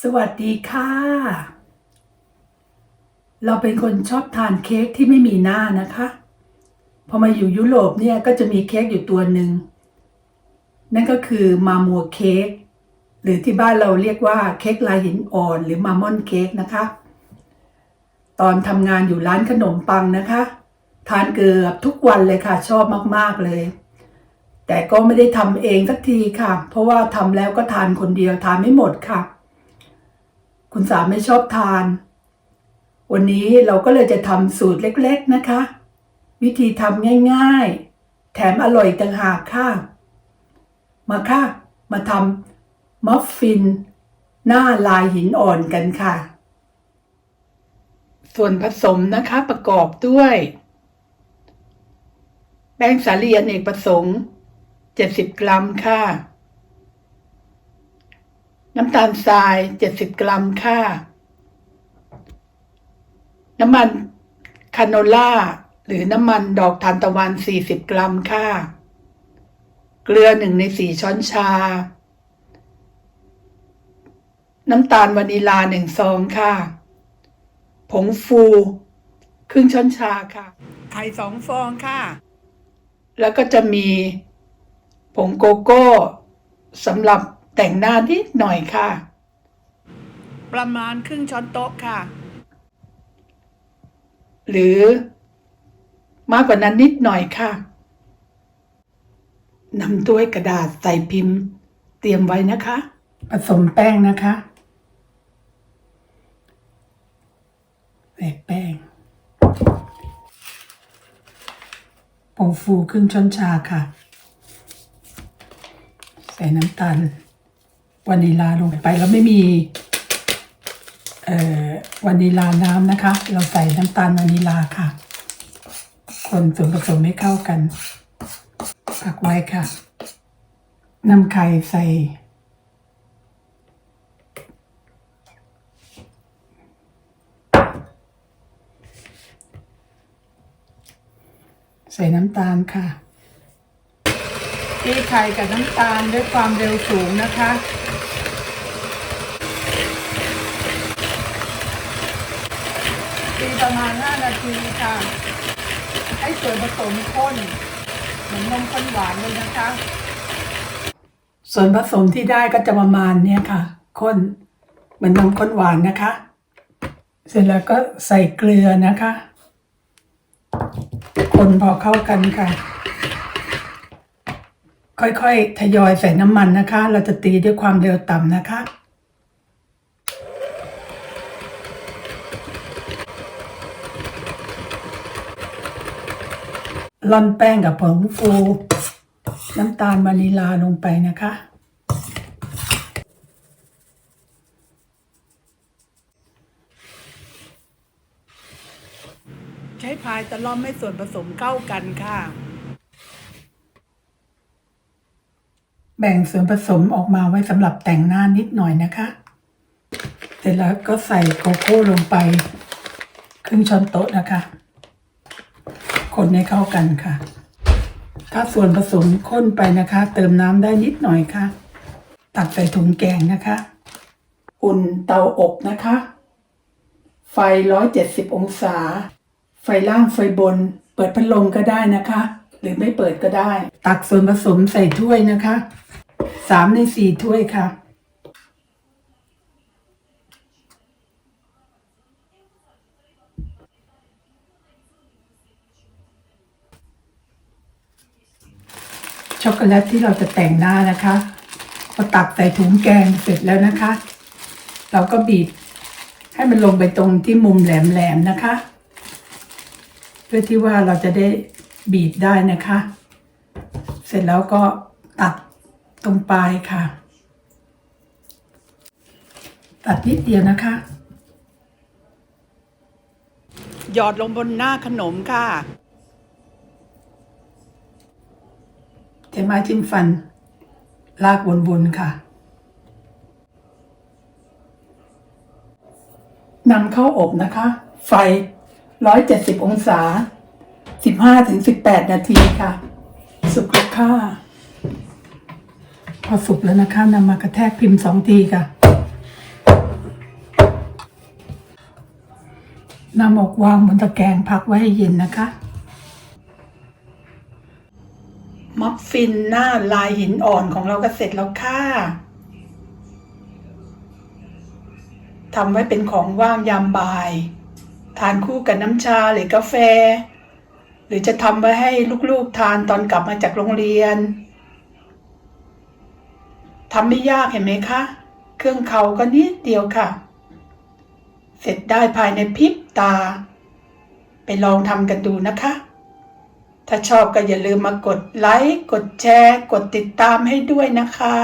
สวัสดีค่ะ เราเป็นคนชอบทานเค้กที่ไม่มีหน้านะคะ พอมาอยู่ยุโรปเนี่ยก็จะมีเค้กอยู่ตัวหนึ่ง นั่นก็คือมามัวเค้กหรือที่บ้านเราเรียกว่าเค้กลายหินอ่อนหรือมามอนเค้กนะคะ ตอนทำงานอยู่ร้านขนมปังนะคะ ทานเกือบทุกวันเลยค่ะชอบมากๆเลย แต่ก็ไม่ได้ทำเองสักทีค่ะ เพราะว่าทำแล้วก็ทานคนเดียวทานไม่หมดค่ะ คุณสาไม่ชอบทาน วันนี้เราก็เลยจะทำสูตรเล็กๆนะคะ วิธีทำง่ายๆ แถมอร่อยต่างหากค่ะ มาค่ะ มาทำมัฟฟิน หน้าลายหินอ่อนกันค่ะ ส่วนผสมนะคะประกอบด้วย แป้งสาลีอเนกประสงค์ 70 กรัมค่ะ น้ำตาลทราย 70 กรัมค่ะ น้ำมันคาโนล่า หรือน้ำมันดอกทานตะวัน 40 กรัมค่ะ เกลือหนึ่งในสี่ช้อนชา น้ำตาลวานิลาหนึ่งซองค่ะ ผงฟู ครึ่งช้อนชาค่ะ ไข่สองฟองค่ะ แล้วก็จะมีผงโกโก้สำหรับ แต่งหน้านิดหน่อยค่ะ ประมาณครึ่งช้อนโต๊ะค่ะ หรือ มากกว่านั้นนิดหน่อยค่ะนำถ้วยกระดาษใส่พิมพ์ เตรียมไว้นะคะ ผสมแป้งนะคะใส่แป้งผงฟูครึ่งช้อนชาค่ะ ใส่น้ำตาล วานิลาลงไปแล้วไม่มีวานิลาน้ำนะคะ เราใส่น้ำตาลวานิลาค่ะ คนส่วนผสมให้เข้ากันพักไว้ค่ะนำไข่ใส่ ใส่น้ำตาลค่ะตีไข่กับน้ำตาลด้วยความเร็วสูงนะคะ ตีประมาณ 5 นาทีค่ะ ให้ส่วนผสมข้นเหมือนนมข้นหวานเลยนะคะ ส่วนผสมที่ได้ก็จะประมาณเนี้ยค่ะข้นเหมือนนมข้นหวานนะคะ เสร็จแล้วก็ใส่เกลือนะคะ คนพอเข้ากันค่ะ ค่อยๆ ทยอยใส่น้ำมันนะคะ เราจะตีด้วยความเร็วต่ำนะคะ ล่อนแป้งกับผงฟูน้ำตาลวานิลาลงไปนะคะ ใช้พายตะล่อมให้ส่วนผสมเข้ากันค่ะ แบ่งส่วนผสมออกมาไว้สำหรับแต่งหน้านิดหน่อยนะคะ เสร็จแล้วก็ใส่โกโก้ลงไป ครึ่งช้อนโต๊ะนะคะ คนให้เข้ากันค่ะ ถ้าส่วนผสมข้นไปนะคะ เติมน้ำได้นิดหน่อยค่ะ ตักใส่ถุงแกงนะคะ อุ่นเตาอบนะคะ ไฟ 170 องศา ไฟล่างไฟบน เปิดพัดลมก็ได้นะคะ หรือไม่เปิดก็ได้ ตักส่วนผสมใส่ถ้วยนะคะสามในสี่ถ้วยค่ะ ช็อกโกแลตที่เราจะแต่งหน้านะคะพอตักใส่ถุงแกงเสร็จแล้วนะคะ เราก็บีบให้มันลงไปตรงที่มุมแหลมๆนะคะ เพื่อที่ว่าเราจะได้บีบได้นะคะ เสร็จแล้วก็ตัดตรงปลายค่ะ ตัดนิดเดียวนะคะ หยอดลงบนหน้าขนมค่ะ แต่ไม้จิ้มฟัน ลากวนๆค่ะนำเข้าอบนะคะ ไฟ 170 องศา 15-18 นาทีค่ะ สุกแล้วค่ะ พอสุกแล้วนะคะนำมากระแทกพิมพ์สองทีค่ะนำออกวางบนตะแกรงพักไว้ให้เย็นนะคะ มัฟฟินหน้าลายหินอ่อนของเราก็เสร็จแล้วค่ะทำไว้เป็นของว่างยามบ่าย ทานคู่กับน้ำชาหรือกาแฟ หรือจะทำไว้ให้ลูกๆทานตอนกลับมาจากโรงเรียนทำไม่ยากเห็นไหมคะ เครื่องเขาก็นิดเดียวค่ะ เสร็จได้ภายในพริบตา ไปลองทำกันดูนะคะ ถ้าชอบก็อย่าลืมมากดไลค์ กดแชร์ กดติดตามให้ด้วยนะคะ